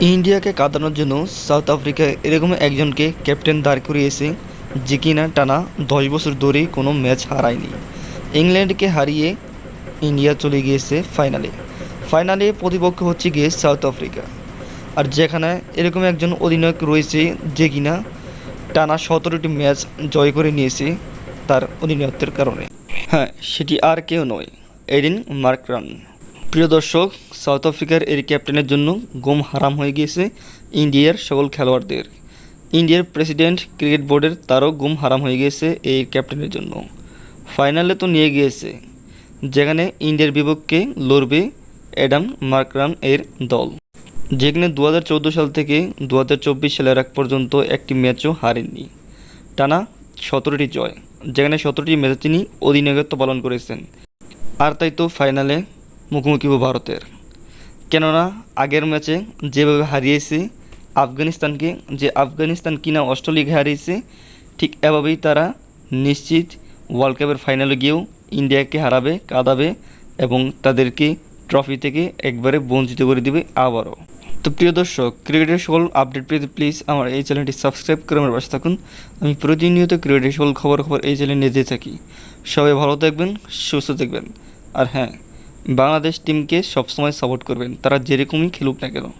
ইন্ডিয়াকে কাঁদানোর জন্য south Africa এরকম একজনকে ক্যাপ্টেন দাঁড় করিয়েছে, যে কিনা টানা দশ বছর ধরে কোনো ম্যাচ হারায়নি। ইংল্যান্ডকে হারিয়ে ইন্ডিয়া চলে গিয়েছে ফাইনালে। ফাইনালে প্রতিপক্ষ হচ্ছে গিয়ে সাউথ আফ্রিকা। আর যেখানে এরকম একজন অধিনায়ক রয়েছে, যে কিনা টানা সতেরোটি ম্যাচ জয় করে নিয়েছে তার অধিনায়কত্বের কারণে। হ্যাঁ সেটি আর কেউ নয়, এডিন মার্করান। প্রিয় দর্শক, সাউথ আফ্রিকার এর ক্যাপ্টেনের জন্য গম হারাম হয়ে গিয়েছে ইন্ডিয়ার সকল খেলোয়াড়দের। ইন্ডিয়ার প্রেসিডেন্ট, ক্রিকেট বোর্ডের তারও গুম হারাম হয়ে গিয়েছে এই ক্যাপ্টেনের জন্য। ফাইনালে তো নিয়ে গিয়েছে, যেখানে ইন্ডিয়ার বিপক্ষে লড়বে অ্যাডাম মার্করান এর দল। যেখানে দু সাল থেকে দু হাজার চব্বিশ সালের আগ পর্যন্ত একটি ম্যাচও হারেননি। টানা সতেরোটি জয়, যেখানে সতেরোটি ম্যাচে তিনি অধিনায়কত্ব পালন করেছেন। আর তাই তো ফাইনালে মুখোমুখি হব ভারতের। কেননা, আগের ম্যাচে যেভাবে হারিয়েছে, আফগানিস্তানকে, যে আফগানিস্তান কিনা অস্ট্রেলিয়াকে হারিয়েছে, ঠিক এভাবেই তারা নিশ্চিত ওয়ার্ল্ড কাপের ফাইনালে গিয়েও ইন্ডিয়াকে হারাবে, কাঁদাবে এবং তাদেরকে ট্রফি থেকে একবারে বঞ্চিত করে দিবে আবারও। তো প্রিয় দর্শক, ক্রিকেটের সকল আপডেট পেতে প্লিজ আমার এই চ্যানেলটি সাবস্ক্রাইব করে আমার পাশে থাকুন। আমি প্রতিনিয়ত ক্রিকেটের সকল খবর খবর এই চ্যানেলে নিয়ে দিয়ে থাকি। সবাই ভালো থাকবেন, সুস্থ থাকবেন। আর হ্যাঁ বাংলাদেশ টিমকে সবসময় সাপোর্ট করবেন। তারা যেরকমই খেলুক না কেন।